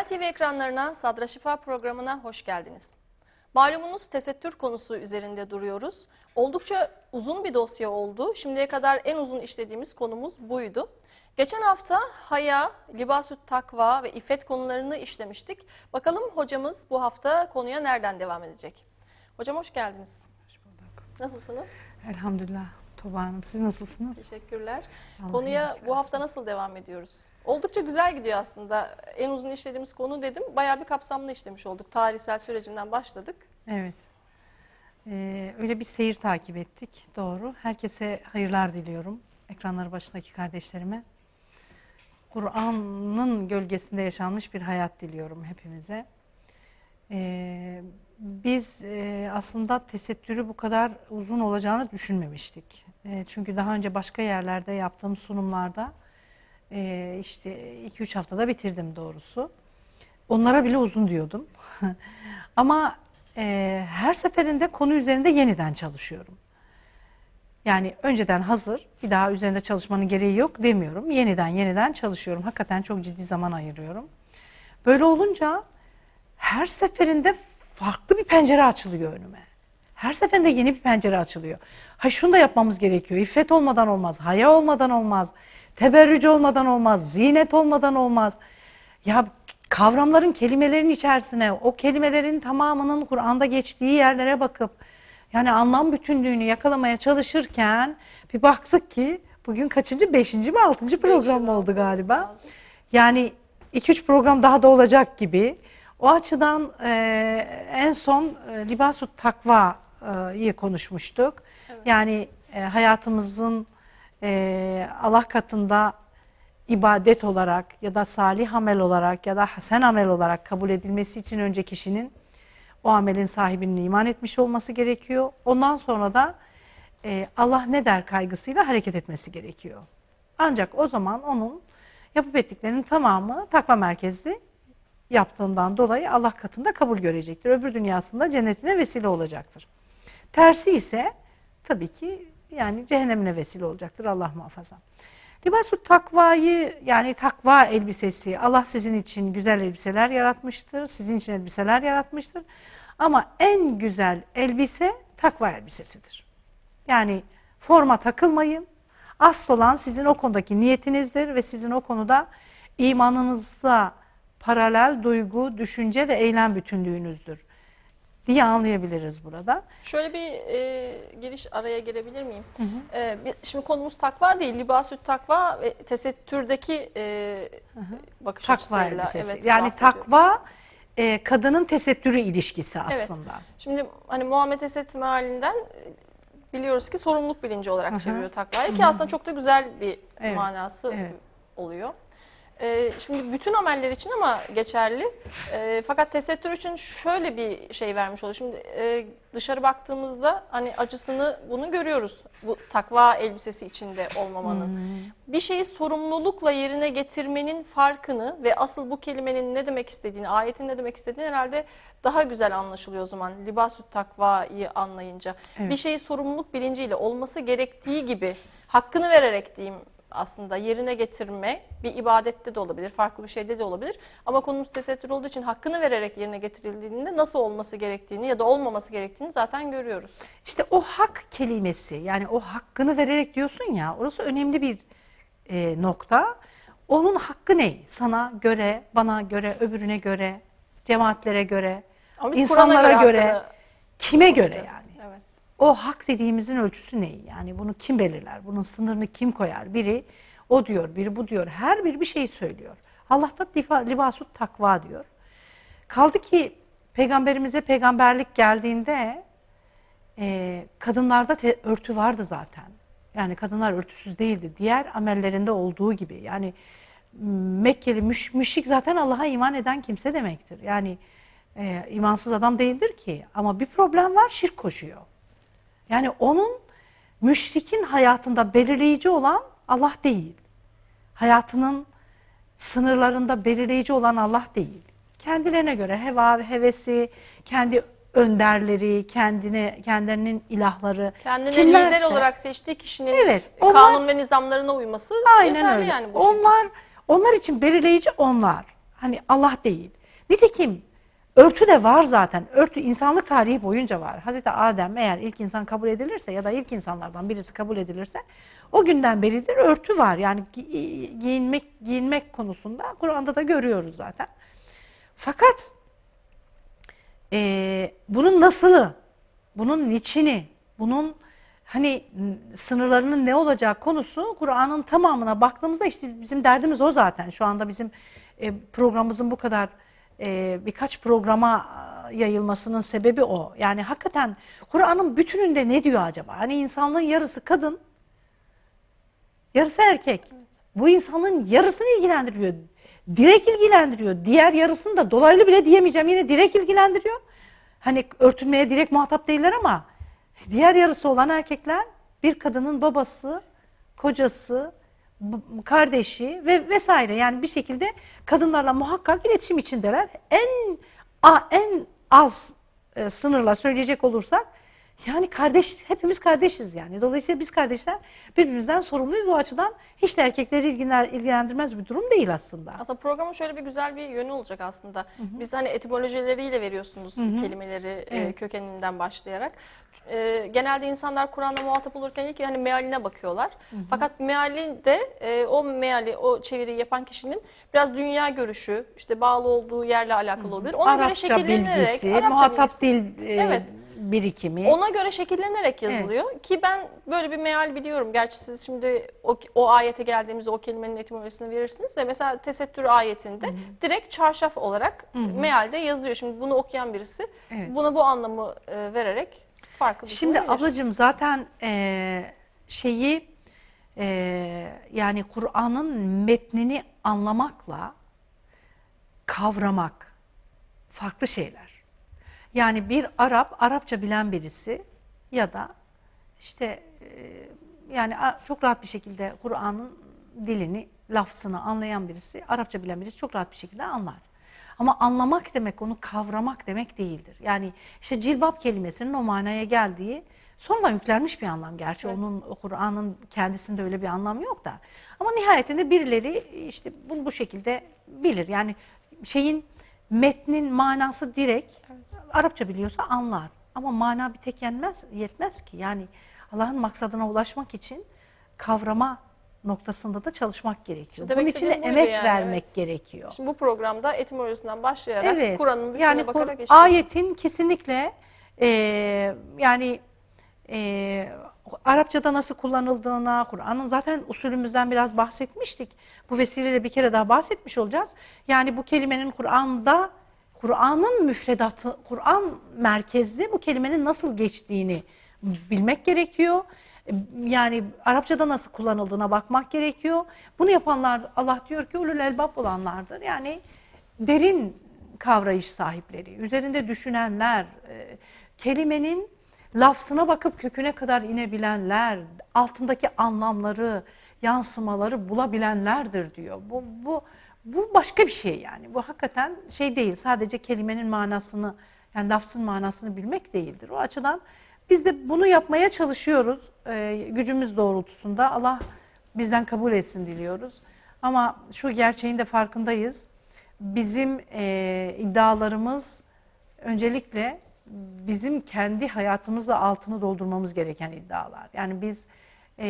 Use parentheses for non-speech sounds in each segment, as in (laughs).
Güzel TV ekranlarına Sadra Şifa programına hoş geldiniz. Malumunuz tesettür konusu üzerinde duruyoruz. Oldukça uzun bir dosya oldu. Şimdiye kadar en uzun işlediğimiz konumuz buydu. Geçen hafta haya, libasüt takva ve iffet konularını işlemiştik. Bakalım hocamız bu hafta konuya nereden devam edecek? Hocam hoş geldiniz. Hoş bulduk. Nasılsınız? Elhamdülillah Tuba Hanım. Siz nasılsınız? Teşekkürler. Allah Konuya bu hafta nasıl devam ediyoruz? Oldukça güzel gidiyor aslında. En uzun işlediğimiz konu dedim. Bayağı bir kapsamlı işlemiş olduk. Tarihsel sürecinden başladık. Evet. Ee, öyle bir seyir takip ettik. Doğru. Herkese hayırlar diliyorum. Ekranları başındaki kardeşlerime. Kur'an'ın gölgesinde yaşanmış bir hayat diliyorum hepimize. Ee, biz e, aslında tesettürü bu kadar uzun olacağını düşünmemiştik. E, çünkü daha önce başka yerlerde yaptığım sunumlarda e, işte 2-3 haftada bitirdim doğrusu. Onlara bile uzun diyordum. (laughs) Ama e, her seferinde konu üzerinde yeniden çalışıyorum. Yani önceden hazır, bir daha üzerinde çalışmanın gereği yok demiyorum. Yeniden yeniden çalışıyorum. Hakikaten çok ciddi zaman ayırıyorum. Böyle olunca her seferinde farklı bir pencere açılıyor önüme. Her seferinde yeni bir pencere açılıyor. Ha şunu da yapmamız gerekiyor. İffet olmadan olmaz, haya olmadan olmaz, teberrüc olmadan olmaz, zinet olmadan olmaz. Ya kavramların, kelimelerin içerisine, o kelimelerin tamamının Kur'an'da geçtiği yerlere bakıp yani anlam bütünlüğünü yakalamaya çalışırken bir baktık ki bugün kaçıncı, beşinci mi, altıncı program Beş yıl oldu galiba. lazım. Yani 2-3 program daha da olacak gibi. O açıdan e, en son e, Libasut Takva'yı konuşmuştuk. Yani e, hayatımızın e, Allah katında ibadet olarak ya da salih amel olarak ya da hasen amel olarak kabul edilmesi için önce kişinin o amelin sahibinin iman etmiş olması gerekiyor. Ondan sonra da e, Allah ne der kaygısıyla hareket etmesi gerekiyor. Ancak o zaman onun yapıp ettiklerinin tamamı takva merkezli yaptığından dolayı Allah katında kabul görecektir. Öbür dünyasında cennetine vesile olacaktır. Tersi ise tabii ki yani cehennemine vesile olacaktır Allah muhafaza. Libasut takvayı yani takva elbisesi Allah sizin için güzel elbiseler yaratmıştır. Sizin için elbiseler yaratmıştır. Ama en güzel elbise takva elbisesidir. Yani forma takılmayın. Asıl olan sizin o konudaki niyetinizdir ve sizin o konuda imanınızla paralel duygu, düşünce ve eylem bütünlüğünüzdür diye anlayabiliriz burada. Şöyle bir e, giriş araya girebilir miyim? E, bir- şimdi konumuz takva değil, libasüt takva ve tesettürdeki e, bakış Takva açısıyla. elbisesi. Evet, yani takva e, kadının tesettürü ilişkisi Evet. aslında. Şimdi hani Muhammed Esed mealinden e, biliyoruz ki sorumluluk bilinci olarak Hı hı. çeviriyor takvayı ki aslında çok da güzel bir Evet, manası evet. oluyor. Ee, şimdi bütün ameller için ama geçerli. Ee, fakat tesettür için şöyle bir şey vermiş oluyor. Şimdi e, dışarı baktığımızda hani acısını bunu görüyoruz. Bu takva elbisesi içinde olmamanın. Hmm. Bir şeyi sorumlulukla yerine getirmenin farkını ve asıl bu kelimenin ne demek istediğini, ayetin ne demek istediğini herhalde daha güzel anlaşılıyor o zaman. Libasüt takvayı anlayınca. Evet. Bir şeyi sorumluluk bilinciyle olması gerektiği gibi hakkını vererek diyeyim aslında yerine getirme bir ibadette de olabilir, farklı bir şeyde de olabilir. Ama konumuz tesettür olduğu için hakkını vererek yerine getirildiğinde nasıl olması gerektiğini ya da olmaması gerektiğini zaten görüyoruz. İşte o hak kelimesi yani o hakkını vererek diyorsun ya orası önemli bir e, nokta. Onun hakkı ne? Sana göre, bana göre, öbürüne göre, cemaatlere göre, insanlara göre, hakkını kime göre yani? O hak dediğimizin ölçüsü ne? Yani bunu kim belirler? Bunun sınırını kim koyar? Biri o diyor, biri bu diyor. Her biri bir şey söylüyor. Allah da difa- libasut takva diyor. Kaldı ki peygamberimize peygamberlik geldiğinde e, kadınlarda te- örtü vardı zaten. Yani kadınlar örtüsüz değildi. Diğer amellerinde olduğu gibi. Yani Mekkeli müş, müşrik zaten Allah'a iman eden kimse demektir. Yani e, imansız adam değildir ki. Ama bir problem var şirk koşuyor. Yani onun müşrikin hayatında belirleyici olan Allah değil. Hayatının sınırlarında belirleyici olan Allah değil. Kendilerine göre heva ve hevesi, kendi önderleri, kendine kendilerinin ilahları Kendine kimlerse- lider olarak seçtiği kişinin Evet, onlar- kanun ve nizamlarına uyması Aynen yeterli öyle. yani bu şekilde. onlar onlar için belirleyici onlar. Hani Allah değil. Nitekim örtü de var zaten. Örtü insanlık tarihi boyunca var. Hazreti Adem eğer ilk insan kabul edilirse ya da ilk insanlardan birisi kabul edilirse o günden beridir örtü var. Yani gi- giyinmek giyinmek konusunda Kur'an'da da görüyoruz zaten. Fakat e, bunun nasılı, bunun niçini, bunun hani sınırlarının ne olacağı konusu Kur'an'ın tamamına baktığımızda işte bizim derdimiz o zaten. Şu anda bizim e, programımızın bu kadar e, birkaç programa e, yayılmasının sebebi o. Yani hakikaten Kur'an'ın bütününde ne diyor acaba? Hani insanlığın yarısı kadın, yarısı erkek. Bu insanın yarısını ilgilendiriyor. Direkt ilgilendiriyor. Diğer yarısını da dolaylı bile diyemeyeceğim. Yine direkt ilgilendiriyor. Hani örtünmeye direkt muhatap değiller ama diğer yarısı olan erkekler bir kadının babası, kocası, kardeşi ve vesaire. Yani bir şekilde kadınlarla muhakkak iletişim içindeler. En en az e, sınırla söyleyecek olursak yani kardeş hepimiz kardeşiz yani. Dolayısıyla biz kardeşler birbirimizden sorumluyuz. O açıdan hiç de erkekleri ilgilendirmez bir durum değil aslında. Aslında programın şöyle bir güzel bir yönü olacak aslında. Biz hani etimolojileriyle veriyorsunuz kelimeleri e, Evet. kökeninden başlayarak. E, genelde insanlar Kur'an'la muhatap olurken ilk hani mealine bakıyorlar. Fakat meali de e, o meali, o çeviriyi yapan kişinin biraz dünya görüşü, işte bağlı olduğu yerle alakalı olabilir. Ona göre Arapça şekillenerek, bilgisi, Arapça muhatap bilgisi- dil e, Evet. Birikimi. Ona göre şekillenerek yazılıyor ki ben böyle bir meal biliyorum. Gerçi siz şimdi o, o ayete geldiğimizde o kelimenin etimolojisini verirsiniz de mesela tesettür ayetinde direkt çarşaf olarak mealde yazıyor. Şimdi bunu okuyan birisi Evet. buna bu anlamı e, vererek farklı Şimdi düşünebilir. ablacığım zaten e, şeyi e, yani Kur'an'ın metnini anlamakla kavramak farklı şeyler. Yani bir Arap, Arapça bilen birisi ya da işte e, yani çok rahat bir şekilde Kur'an'ın dilini, lafzını anlayan birisi, Arapça bilen birisi çok rahat bir şekilde anlar. Ama anlamak demek onu kavramak demek değildir. Yani işte cilbap kelimesinin o manaya geldiği sonradan yüklenmiş bir anlam. Gerçi Evet. onun Kur'an'ın kendisinde öyle bir anlam yok da. Ama nihayetinde birileri işte bunu bu şekilde bilir. Yani şeyin metnin manası direkt Arapça biliyorsa anlar. Ama mana bir tek yenmez, yetmez ki. Yani Allah'ın maksadına ulaşmak için kavrama noktasında da çalışmak gerekiyor. demek Bunun için de emek yani, vermek evet. gerekiyor. Şimdi bu programda etimolojisinden başlayarak Evet. Kur'an'ın bütününe yani bakarak işleyeceğiz. ayetin kesinlikle e, yani e, Arapçada nasıl kullanıldığına, Kur'an'ın zaten usulümüzden biraz bahsetmiştik. Bu vesileyle bir kere daha bahsetmiş olacağız. Yani bu kelimenin Kur'an'da Kur'an'ın müfredatı, Kur'an merkezli bu kelimenin nasıl geçtiğini bilmek gerekiyor. Yani Arapçada nasıl kullanıldığına bakmak gerekiyor. Bunu yapanlar Allah diyor ki ulul elbab olanlardır. Yani derin kavrayış sahipleri, üzerinde düşünenler, e, kelimenin lafzına bakıp köküne kadar inebilenler, altındaki anlamları, yansımaları bulabilenlerdir diyor. Bu, bu, bu başka bir şey yani. Bu hakikaten şey değil. Sadece kelimenin manasını, yani lafzın manasını bilmek değildir. O açıdan biz de bunu yapmaya çalışıyoruz. E, gücümüz doğrultusunda. Allah bizden kabul etsin diliyoruz. Ama şu gerçeğin de farkındayız. Bizim e, iddialarımız öncelikle bizim kendi hayatımızla altını doldurmamız gereken iddialar. Yani biz e,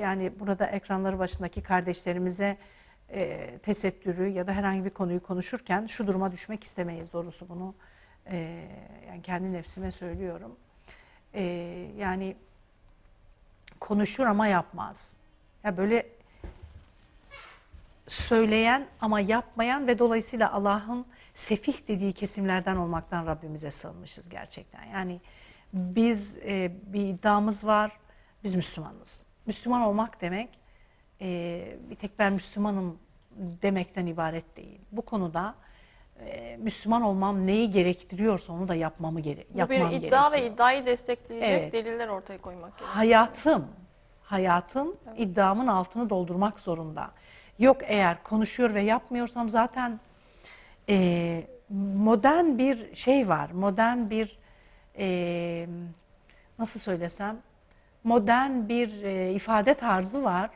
yani burada ekranları başındaki kardeşlerimize e, tesettürü ya da herhangi bir konuyu konuşurken şu duruma düşmek istemeyiz doğrusu bunu e, yani kendi nefsime söylüyorum. E, yani konuşur ama yapmaz. Ya böyle söyleyen ama yapmayan ve dolayısıyla Allah'ın sefih dediği kesimlerden olmaktan Rabbimize sığınmışız gerçekten. Yani biz e, bir iddiamız var, biz Müslümanız. Müslüman olmak demek e, bir tek ben Müslümanım demekten ibaret değil. Bu konuda e, Müslüman olmam neyi gerektiriyorsa onu da yapmamı gere Bu yapmam bir iddia gerekiyor. ve iddiayı destekleyecek Evet. deliller ortaya koymak gerekiyor. hayatım, hayatım iddiamın altını doldurmak zorunda. Yok eğer konuşuyor ve yapmıyorsam zaten e, modern bir şey var, modern bir e, nasıl söylesem, modern bir e, ifade tarzı var.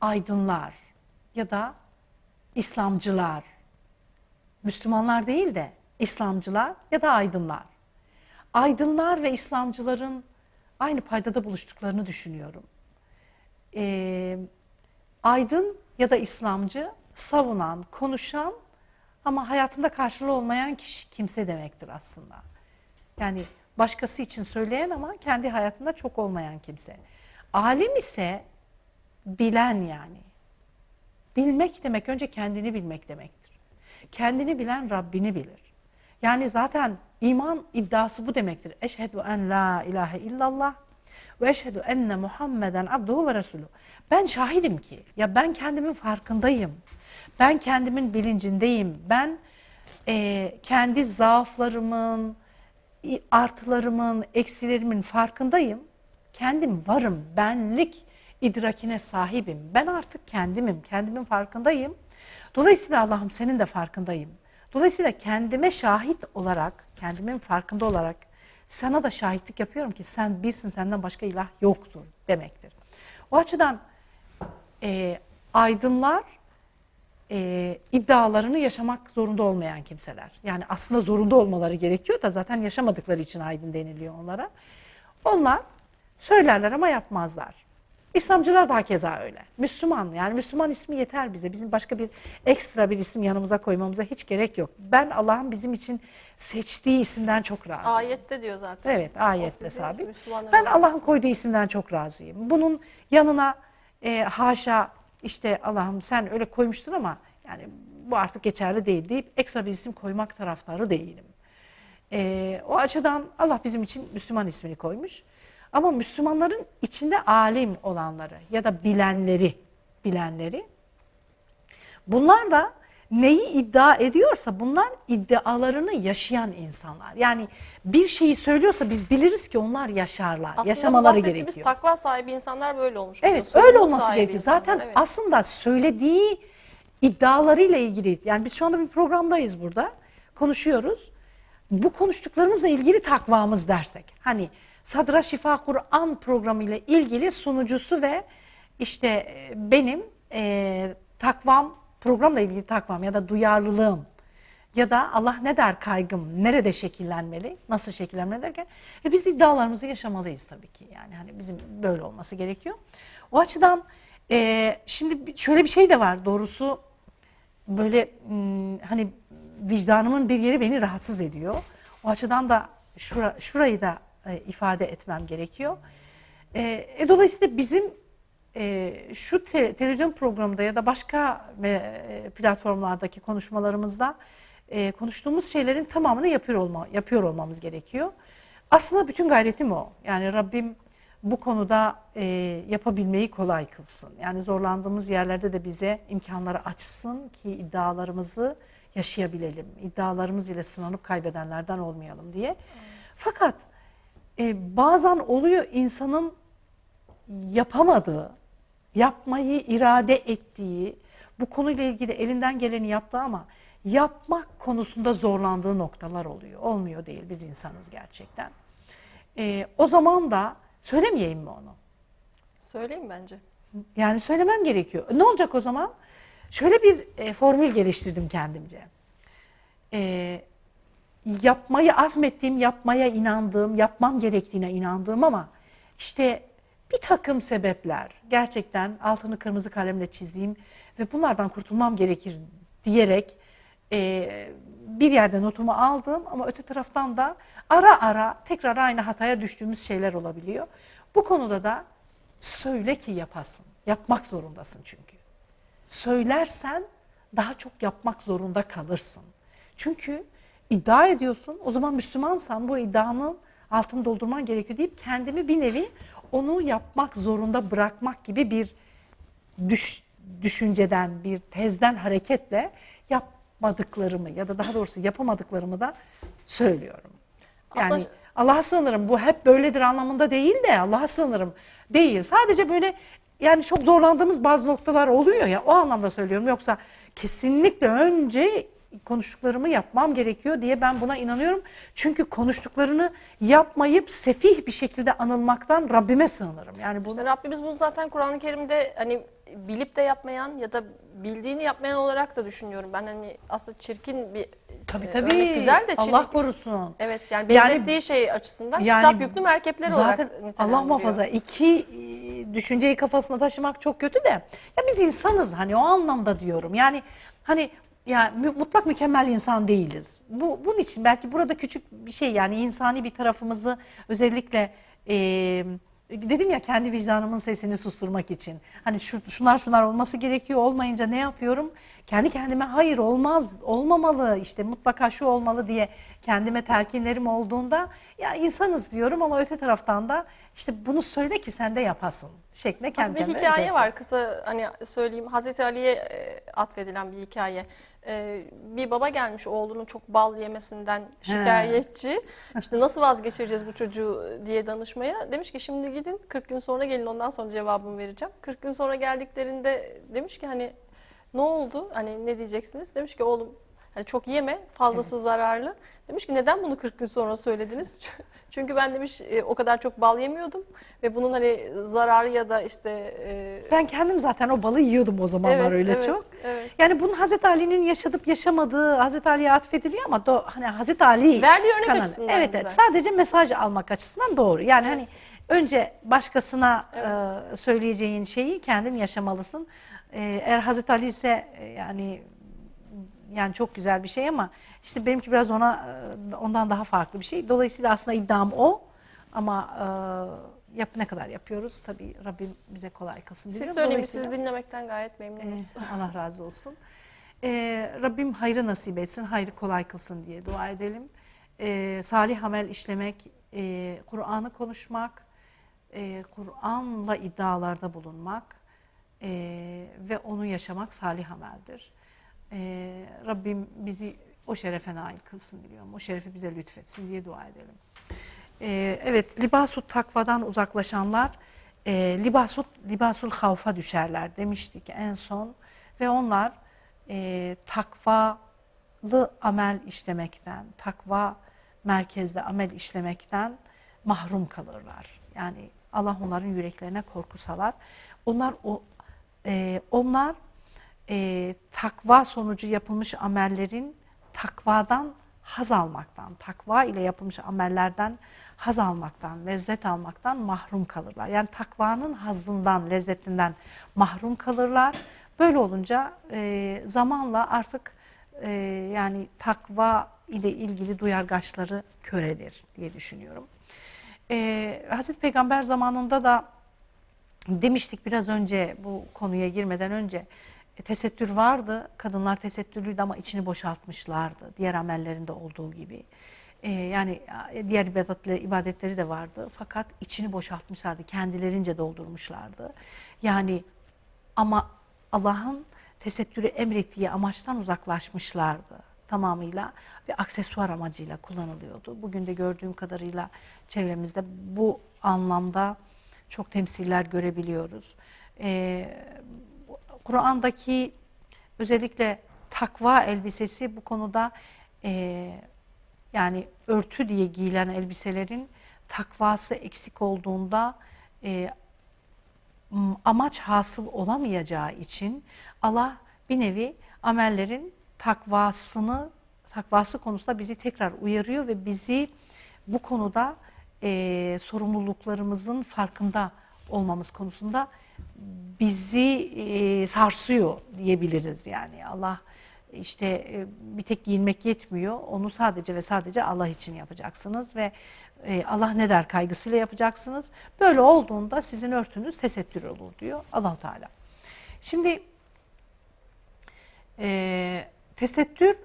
Aydınlar ya da İslamcılar Müslümanlar değil de İslamcılar ya da aydınlar. Aydınlar ve İslamcıların aynı paydada buluştuklarını düşünüyorum. Ee, aydın ya da İslamcı savunan, konuşan ama hayatında karşılığı olmayan kişi kimse demektir aslında. Yani başkası için söyleyen ama kendi hayatında çok olmayan kimse. Alim ise bilen yani. Bilmek demek önce kendini bilmek demektir. Kendini bilen Rabbini bilir. Yani zaten iman iddiası bu demektir. Eşhedü en la ilahe illallah ve eşhedü enne Muhammeden abduhu ve resulü. Ben şahidim ki ya ben kendimin farkındayım. Ben kendimin bilincindeyim. Ben e, kendi zaaflarımın, artılarımın, eksilerimin farkındayım. Kendim varım, benlik idrakine sahibim. Ben artık kendimim, kendimin farkındayım. Dolayısıyla Allah'ım senin de farkındayım. Dolayısıyla kendime şahit olarak, kendimin farkında olarak sana da şahitlik yapıyorum ki sen bilsin senden başka ilah yoktur demektir. O açıdan e, aydınlar e, iddialarını yaşamak zorunda olmayan kimseler. Yani aslında zorunda olmaları gerekiyor da zaten yaşamadıkları için aydın deniliyor onlara. Onlar söylerler ama yapmazlar. İslamcılar da keza öyle. Müslüman yani Müslüman ismi yeter bize. Bizim başka bir ekstra bir isim yanımıza koymamıza hiç gerek yok. Ben Allah'ın bizim için seçtiği isimden çok razıyım. Ayette diyor zaten. Evet ayette sabit. Ben Allah'ın koyduğu isimden çok razıyım. Bunun yanına e, haşa işte Allah'ım sen öyle koymuştun ama yani bu artık geçerli değil deyip ekstra bir isim koymak taraftarı değilim. E, o açıdan Allah bizim için Müslüman ismini koymuş. Ama Müslümanların içinde alim olanları ya da bilenleri, bilenleri Bunlar da neyi iddia ediyorsa bunlar iddialarını yaşayan insanlar. Yani bir şeyi söylüyorsa biz biliriz ki onlar yaşarlar. Aslında Yaşamaları gerekiyor. takva sahibi insanlar böyle olmuş. oluyor. Evet Sorumluluk öyle olması gerekiyor. insanlar, Zaten evet. aslında söylediği iddialarıyla ilgili yani biz şu anda bir programdayız burada. Konuşuyoruz. Bu konuştuklarımızla ilgili takvamız dersek. Hani Sadra Şifa Kur'an programı ile ilgili sunucusu ve işte benim e, takvam programla ilgili takvam ya da duyarlılığım ya da Allah ne der kaygım nerede şekillenmeli, nasıl şekillenmeli derken e biz iddialarımızı yaşamalıyız tabii ki. Yani hani bizim böyle olması gerekiyor. O açıdan e, şimdi şöyle bir şey de var doğrusu böyle hani vicdanımın bir yeri beni rahatsız ediyor. O açıdan da şura, şurayı da e, ifade etmem gerekiyor. E, e, dolayısıyla bizim e, şu te- televizyon programında ya da başka e, platformlardaki konuşmalarımızda e, konuştuğumuz şeylerin tamamını yapıyor olma yapıyor olmamız gerekiyor. Aslında bütün gayretim o. Yani Rabbim bu konuda e, yapabilmeyi kolay kılsın. Yani zorlandığımız yerlerde de bize imkanları açsın ki iddialarımızı yaşayabilelim. İddialarımız ile sınanıp kaybedenlerden olmayalım diye. Fakat e, bazen oluyor insanın yapamadığı, yapmayı irade ettiği, bu konuyla ilgili elinden geleni yaptı ama yapmak konusunda zorlandığı noktalar oluyor. Olmuyor değil biz insanız gerçekten. E, o zaman da söylemeyeyim mi onu? Söyleyeyim bence. Yani söylemem gerekiyor. Ne olacak o zaman? Şöyle bir e, formül geliştirdim kendimce. E, yapmayı azmettiğim, yapmaya inandığım, yapmam gerektiğine inandığım ama işte bir takım sebepler gerçekten altını kırmızı kalemle çizeyim ve bunlardan kurtulmam gerekir diyerek e, bir yerde notumu aldım ama öte taraftan da ara ara tekrar aynı hataya düştüğümüz şeyler olabiliyor. Bu konuda da söyle ki yapasın. Yapmak zorundasın çünkü. Söylersen daha çok yapmak zorunda kalırsın. Çünkü iddia ediyorsun. O zaman Müslümansan bu iddianın altını doldurman gerekiyor deyip kendimi bir nevi onu yapmak zorunda bırakmak gibi bir düş, düşünceden, bir tezden hareketle yapmadıklarımı ya da daha doğrusu yapamadıklarımı da söylüyorum. Yani Aslında- Allah'a sığınırım bu hep böyledir anlamında değil de Allah'a sığınırım değil. Sadece böyle yani çok zorlandığımız bazı noktalar oluyor ya o anlamda söylüyorum. Yoksa kesinlikle önce konuştuklarımı yapmam gerekiyor diye ben buna inanıyorum. Çünkü konuştuklarını yapmayıp sefih bir şekilde anılmaktan Rabbime sığınırım. Yani bunu İşte Rabbimiz bunu zaten Kur'an-ı Kerim'de hani bilip de yapmayan ya da bildiğini yapmayan olarak da düşünüyorum. Ben hani aslında çirkin bir Tabii e, tabii. örnek güzel de çirkin. Allah korusun. Evet yani Yani- benzettiği şey açısından Yani kitap yüklü merkepler olarak Zaten nitelendiriyor. Allah muhafaza iki e, düşünceyi kafasına taşımak çok kötü de ya biz insanız hani o anlamda diyorum. Yani hani ya mü- mutlak mükemmel insan değiliz. Bu bunun için belki burada küçük bir şey yani insani bir tarafımızı özellikle e, dedim ya kendi vicdanımın sesini susturmak için. Hani şu, şunlar şunlar olması gerekiyor olmayınca ne yapıyorum? Kendi kendime hayır olmaz, olmamalı işte mutlaka şu olmalı diye kendime telkinlerim olduğunda ya insanız diyorum ama öte taraftan da işte bunu söyle ki sen de yapasın şeklinde kendi Aslında bir kendime hikaye öyle var kısa hani söyleyeyim Hazreti Ali'ye atfedilen bir hikaye. E, bir baba gelmiş oğlunun çok bal yemesinden şikayetçi. İşte (laughs) nasıl vazgeçireceğiz bu çocuğu diye danışmaya. Demiş ki şimdi gidin 40 gün sonra gelin ondan sonra cevabımı vereceğim. 40 gün sonra geldiklerinde demiş ki hani ne oldu? Hani ne diyeceksiniz? Demiş ki oğlum hani çok yeme fazlası zararlı. Demiş ki neden bunu 40 gün sonra söylediniz? (laughs) Çünkü ben demiş e, o kadar çok bal yemiyordum ve bunun hani zararı ya da işte e, Ben kendim zaten o balı yiyordum o zamanlar Evet, öyle evet, çok. evet. Yani bunun Hazreti Ali'nin yaşadıp yaşamadığı Hazreti Ali'ye atfediliyor ama do, hani Hazreti Ali Verdiği örnek kanalı. açısından Evet, güzel. evet sadece mesaj almak açısından doğru. Yani hani önce başkasına Evet. e, söyleyeceğin şeyi kendin yaşamalısın. E, eğer Hazreti Ali ise e, yani yani çok güzel bir şey ama işte benimki biraz ona e, ondan daha farklı bir şey. Dolayısıyla aslında iddiam o ama e, yap ne kadar yapıyoruz tabii Rabbim bize kolay kılsın. siz söyleyin siz dinlemekten gayet memnunuz. ee, Allah razı olsun. Ee, Rabbim hayrı nasip etsin, hayrı kolay kılsın diye dua edelim. Ee, salih amel işlemek, e, Kur'an'ı konuşmak, e, Kur'an'la iddialarda bulunmak e, ve onu yaşamak salih ameldir. E, Rabbim bizi o şerefe nail kılsın diliyorum. O şerefi bize lütfetsin diye dua edelim. Ee, evet, libasut takvadan uzaklaşanlar e, libasut libasul havfa düşerler demiştik en son ve onlar e, takvalı amel işlemekten, takva merkezde amel işlemekten mahrum kalırlar. Yani Allah onların yüreklerine korku salar. Onlar o e, onlar e, takva sonucu yapılmış amellerin takvadan haz almaktan, takva ile yapılmış amellerden haz almaktan, lezzet almaktan mahrum kalırlar. Yani takvanın hazzından, lezzetinden mahrum kalırlar. Böyle olunca e, zamanla artık e, yani takva ile ilgili duyargaçları körelir diye düşünüyorum. E, Hazreti Peygamber zamanında da demiştik biraz önce bu konuya girmeden önce e, tesettür vardı. Kadınlar tesettürlüydü ama içini boşaltmışlardı. Diğer amellerinde olduğu gibi. E, yani e, diğer ibadetleri, de vardı. Fakat içini boşaltmışlardı. Kendilerince doldurmuşlardı. Yani ama Allah'ın tesettürü emrettiği amaçtan uzaklaşmışlardı tamamıyla ve aksesuar amacıyla kullanılıyordu. Bugün de gördüğüm kadarıyla çevremizde bu anlamda çok temsiller görebiliyoruz. Ee, Kur'an'daki özellikle takva elbisesi bu konuda e, yani örtü diye giyilen elbiselerin takvası eksik olduğunda e, amaç hasıl olamayacağı için Allah bir nevi amellerin takvasını takvası konusunda bizi tekrar uyarıyor ve bizi bu konuda e, sorumluluklarımızın farkında olmamız konusunda bizi e, sarsıyor diyebiliriz yani. Allah işte e, bir tek giyinmek yetmiyor. Onu sadece ve sadece Allah için yapacaksınız ve e, Allah ne der kaygısıyla yapacaksınız. Böyle olduğunda sizin örtünüz tesettür olur diyor Allahu Teala. Şimdi e, tesettür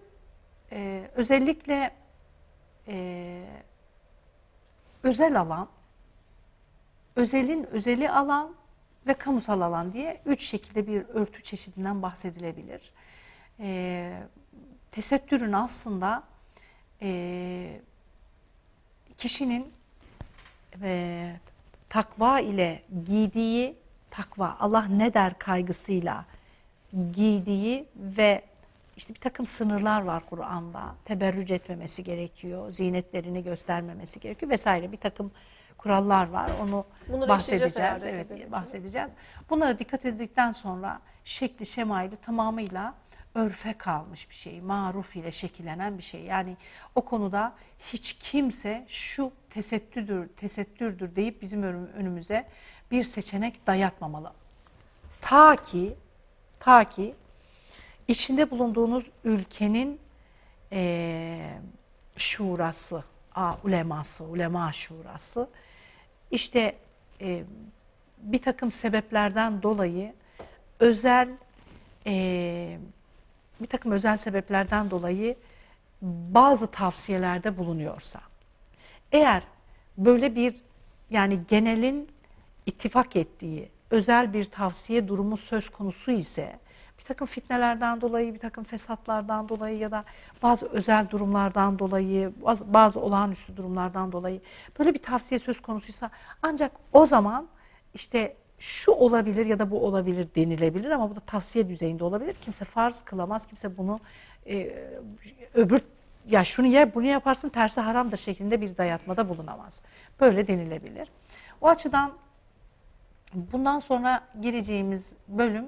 e, özellikle e, özel alan, özelin özeli alan ve kamusal alan diye üç şekilde bir örtü çeşidinden bahsedilebilir. E, tesettürün aslında e, kişinin e, takva ile giydiği takva Allah ne der kaygısıyla giydiği ve işte bir takım sınırlar var Kur'an'da. Teberrüc etmemesi gerekiyor, zinetlerini göstermemesi gerekiyor vesaire bir takım kurallar var. Onu Bunları bahsedeceğiz. Evet, tabii. bahsedeceğiz. Bunlara dikkat edildikten sonra şekli şemaylı tamamıyla örfe kalmış bir şey. Maruf ile şekillenen bir şey. Yani o konuda hiç kimse şu tesettürdür, tesettürdür deyip bizim önüm- önümüze bir seçenek dayatmamalı. Ta ki ta ki içinde bulunduğunuz ülkenin eee şurası, a, uleması, ulema şurası işte e, bir takım sebeplerden dolayı özel e, bir takım özel sebeplerden dolayı bazı tavsiyelerde bulunuyorsa eğer böyle bir yani genelin ittifak ettiği özel bir tavsiye durumu söz konusu ise bir takım fitnelerden dolayı, bir takım fesatlardan dolayı ya da bazı özel durumlardan dolayı, bazı, bazı olağanüstü durumlardan dolayı böyle bir tavsiye söz konusuysa ancak o zaman işte şu olabilir ya da bu olabilir denilebilir ama bu da tavsiye düzeyinde olabilir. Kimse farz kılamaz, kimse bunu e, öbür ya şunu ye bunu yaparsın tersi haramdır şeklinde bir dayatmada bulunamaz. Böyle denilebilir. O açıdan bundan sonra gireceğimiz bölüm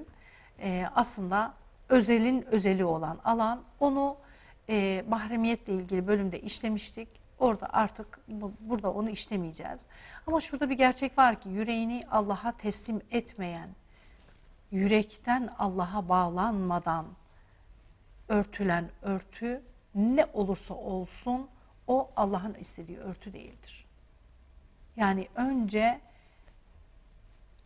e, aslında özelin özeli olan alan. Onu e, mahremiyetle ilgili bölümde işlemiştik. Orada artık bu- burada onu işlemeyeceğiz. Ama şurada bir gerçek var ki yüreğini Allah'a teslim etmeyen, yürekten Allah'a bağlanmadan örtülen örtü ne olursa olsun o Allah'ın istediği örtü değildir. Yani önce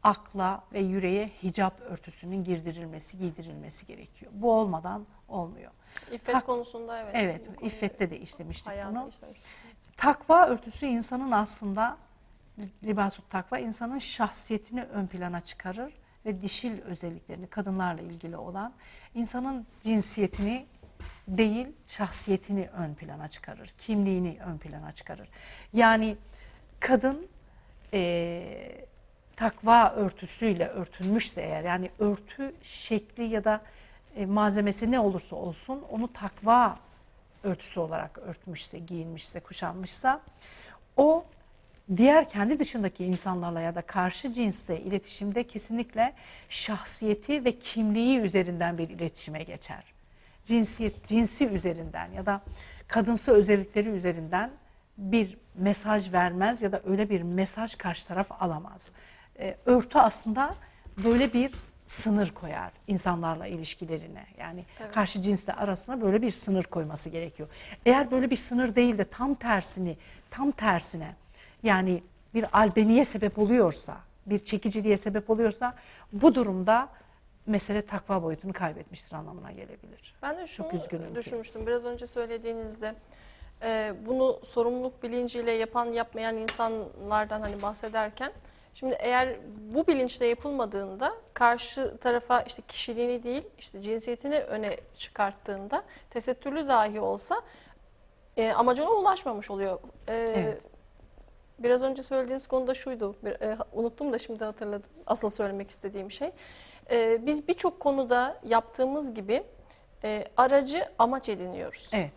akla ve yüreğe hicap örtüsünün girdirilmesi, giydirilmesi gerekiyor. Bu olmadan olmuyor. İffet Tak- konusunda evet. Evet, bu konuyu iffette de işlemiştik hayata bunu. işlemiştik. Takva örtüsü insanın aslında libasut takva insanın şahsiyetini ön plana çıkarır ve dişil özelliklerini kadınlarla ilgili olan insanın cinsiyetini değil şahsiyetini ön plana çıkarır. Kimliğini ön plana çıkarır. Yani kadın eee, takva örtüsüyle örtülmüşse eğer yani örtü şekli ya da e, malzemesi ne olursa olsun onu takva örtüsü olarak örtmüşse, giyinmişse, kuşanmışsa o diğer kendi dışındaki insanlarla ya da karşı cinsle iletişimde kesinlikle şahsiyeti ve kimliği üzerinden bir iletişime geçer. Cinsiyet, cinsi üzerinden ya da kadınsı özellikleri üzerinden bir mesaj vermez ya da öyle bir mesaj karşı taraf alamaz. Ee, örtü aslında böyle bir sınır koyar insanlarla ilişkilerine. Yani Evet. karşı cinsle arasına böyle bir sınır koyması gerekiyor. Eğer böyle bir sınır değil de tam tersini, tam tersine yani bir albeniye sebep oluyorsa, bir çekiciliğe sebep oluyorsa bu durumda mesele takva boyutunu kaybetmiştir anlamına gelebilir. Ben de şunu üzgünüm ki. düşünmüştüm biraz önce söylediğinizde. e, bunu sorumluluk bilinciyle yapan yapmayan insanlardan hani bahsederken şimdi eğer bu bilinçle yapılmadığında karşı tarafa işte kişiliğini değil işte cinsiyetini öne çıkarttığında tesettürlü dahi olsa e, amacına ulaşmamış oluyor. E, Evet. Biraz önce söylediğiniz konuda şuydu, bir- e, unuttum da şimdi hatırladım asıl söylemek istediğim şey. E, biz birçok konuda yaptığımız gibi e, aracı amaç ediniyoruz. Evet.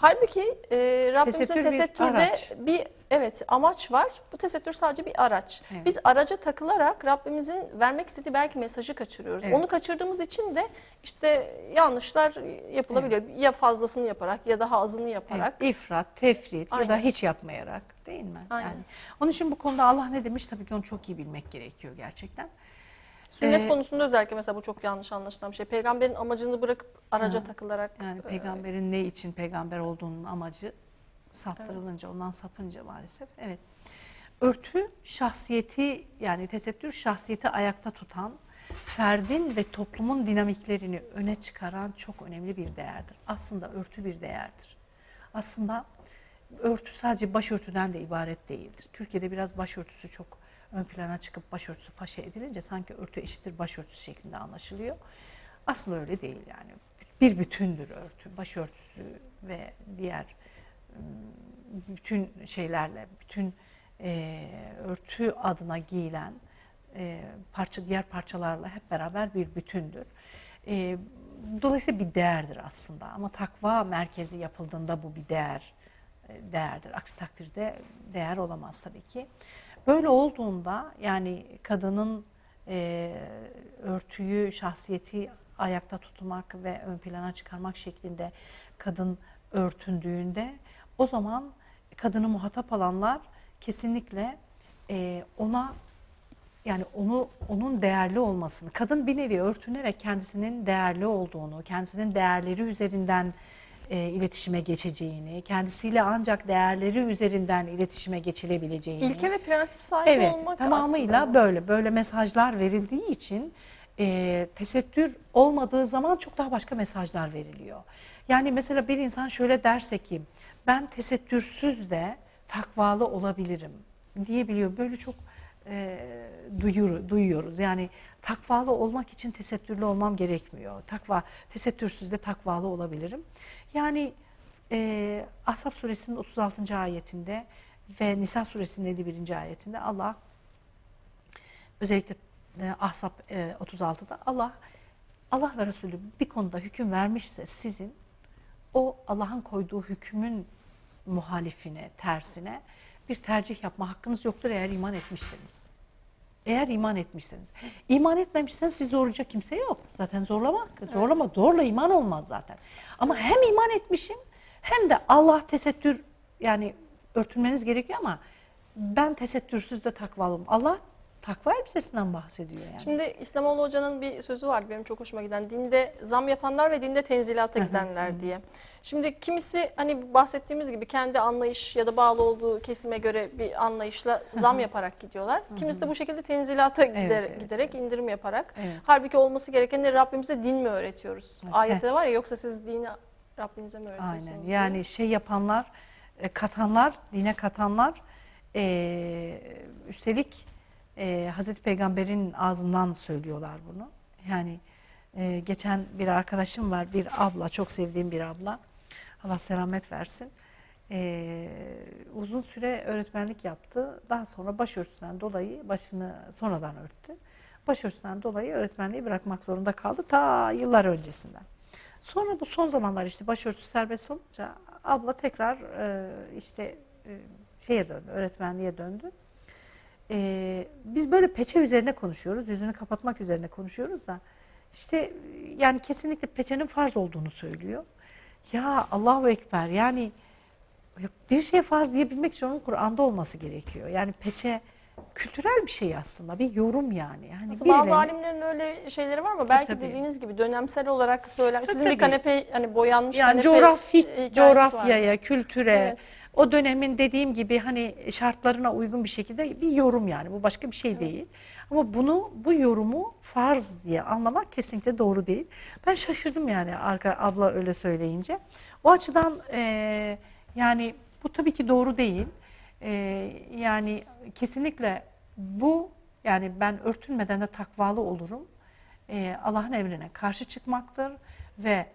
Halbuki e, Rabbimizin Tesettür bir tesettürde bir, araç. evet amaç var. Bu tesettür sadece bir araç. Evet. Biz araca takılarak Rabbimizin vermek istediği belki mesajı kaçırıyoruz. Evet. Onu kaçırdığımız için de işte yanlışlar yapılabiliyor. Ya fazlasını yaparak ya daha azını yaparak. Evet, ifrat, tefrit ya da Aynen. hiç yapmayarak değil mi? Aynen. Yani onun için bu konuda Allah ne demiş tabii ki onu çok iyi bilmek gerekiyor gerçekten. Sünnet Ee, konusunda özellikle mesela bu çok yanlış anlaşılan bir şey. Peygamberin amacını bırakıp araca Ha, takılarak Yani e, peygamberin ne için peygamber olduğunun amacı saptırılınca, ondan sapınca maalesef. Evet. Örtü şahsiyeti yani tesettür şahsiyeti ayakta tutan, ferdin ve toplumun dinamiklerini öne çıkaran çok önemli bir değerdir. Aslında örtü bir değerdir. Aslında örtü sadece başörtüden de ibaret değildir. Türkiye'de biraz başörtüsü çok ön plana çıkıp başörtüsü faşa edilince sanki örtü eşittir başörtüsü şeklinde anlaşılıyor. Aslında öyle değil yani. Bir bütündür örtü. Başörtüsü ve diğer ım, bütün şeylerle, bütün e, örtü adına giyilen e, parça diğer parçalarla hep beraber bir bütündür. E, dolayısıyla bir değerdir aslında ama takva merkezi yapıldığında bu bir değer değerdir. Aksi takdirde değer olamaz tabii ki. Böyle olduğunda yani kadının e, örtüyü, şahsiyeti ayakta tutmak ve ön plana çıkarmak şeklinde kadın örtündüğünde o zaman kadını muhatap alanlar kesinlikle e, ona yani onu onun değerli olmasını, kadın bir nevi örtünerek kendisinin değerli olduğunu, kendisinin değerleri üzerinden e, iletişime geçeceğini, kendisiyle ancak değerleri üzerinden iletişime geçilebileceğini. İlke ve prensip sahibi Evet, olmak tamamıyla aslında. böyle böyle mesajlar verildiği için e, tesettür olmadığı zaman çok daha başka mesajlar veriliyor. Yani mesela bir insan şöyle derse ki ben tesettürsüz de takvalı olabilirim diyebiliyor. Böyle çok e, duyur, duyuyoruz. Yani takvalı olmak için tesettürlü olmam gerekmiyor. Takva tesettürsüz de takvalı olabilirim. Yani e, Ahzab suresinin 36. ayetinde ve Nisa suresinin 51. ayetinde Allah özellikle e, Ahzab e, 36'da Allah Allah ve Resulü bir konuda hüküm vermişse sizin o Allah'ın koyduğu hükmün muhalifine, tersine bir tercih yapma hakkınız yoktur eğer iman etmişseniz. Eğer iman etmişseniz. İman etmemişseniz sizi zorlayacak kimse yok. Zaten zorlamak. Zorlama, zorla iman olmaz zaten. Ama hem iman etmişim hem de Allah tesettür yani örtünmeniz gerekiyor ama ben tesettürsüz de takvalım. Allah takva elbisesinden bahsediyor yani. Şimdi İslamoğlu Hoca'nın bir sözü vardı benim çok hoşuma giden. Dinde zam yapanlar ve dinde tenzilata gidenler diye. Şimdi kimisi hani bahsettiğimiz gibi kendi anlayış ya da bağlı olduğu kesime göre bir anlayışla zam yaparak gidiyorlar. Kimisi de bu şekilde tenzilata gider- evet. giderek indirim yaparak. Evet. Halbuki olması gereken de Rabbimize din mi öğretiyoruz? Evet. Ayette var ya yoksa siz dini Rabbinize mi öğretiyorsunuz? Aynen. diye. Yani şey yapanlar, e, katanlar, dine katanlar e, üstelik e, Hazreti Peygamber'in ağzından söylüyorlar bunu. Yani e, geçen bir arkadaşım var, bir abla, çok sevdiğim bir abla. Allah selamet versin. E, uzun süre öğretmenlik yaptı. Daha sonra başörtüsünden dolayı başını sonradan örttü. Başörtüsünden dolayı öğretmenliği bırakmak zorunda kaldı ta yıllar öncesinden. Sonra bu son zamanlar işte başörtüsü serbest olunca abla tekrar e, işte e, şeye döndü, öğretmenliğe döndü. E, biz böyle peçe üzerine konuşuyoruz, yüzünü kapatmak üzerine konuşuyoruz da işte yani kesinlikle peçenin farz olduğunu söylüyor. Ya Allahu Ekber yani bir şey farz diyebilmek için onun Kur'an'da olması gerekiyor. Yani peçe kültürel bir şey aslında, bir yorum yani. yani Aslında bazı birileri- alimlerin öyle şeyleri var ama belki tabii. dediğiniz gibi dönemsel olarak söylem. Sizin tabii. bir kanepe hani boyanmış yani kanepe coğrafik e, coğrafyaya, vardı. kültüre, Evet. O dönemin dediğim gibi hani şartlarına uygun bir şekilde bir yorum yani bu başka bir şey değil. Ama bunu bu yorumu farz diye anlamak kesinlikle doğru değil. Ben şaşırdım yani arka abla öyle söyleyince. O açıdan eee, yani bu tabii ki doğru değil. Eee, yani kesinlikle bu yani ben örtünmeden de takvalı olurum. Eee, Allah'ın emrine karşı çıkmaktır ve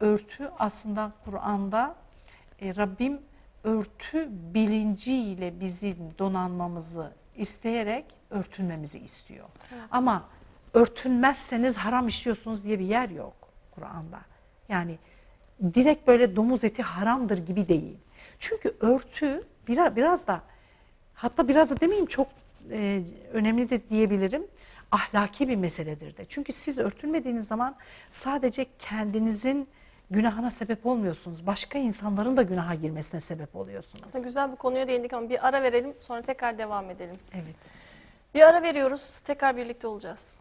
örtü aslında Kur'an'da e, Rabbim örtü bilinciyle bizim donanmamızı isteyerek örtünmemizi istiyor. Ama örtünmezseniz haram işliyorsunuz diye bir yer yok Kur'an'da. Yani direkt böyle domuz eti haramdır gibi değil. Çünkü örtü biraz, biraz da hatta biraz da demeyeyim çok e, önemli de diyebilirim. Ahlaki bir meseledir de. Çünkü siz örtünmediğiniz zaman sadece kendinizin günahına sebep olmuyorsunuz. Başka insanların da günaha girmesine sebep oluyorsunuz. Aslında güzel bir konuya değindik ama bir ara verelim sonra tekrar devam edelim. Evet. Bir ara veriyoruz tekrar birlikte olacağız.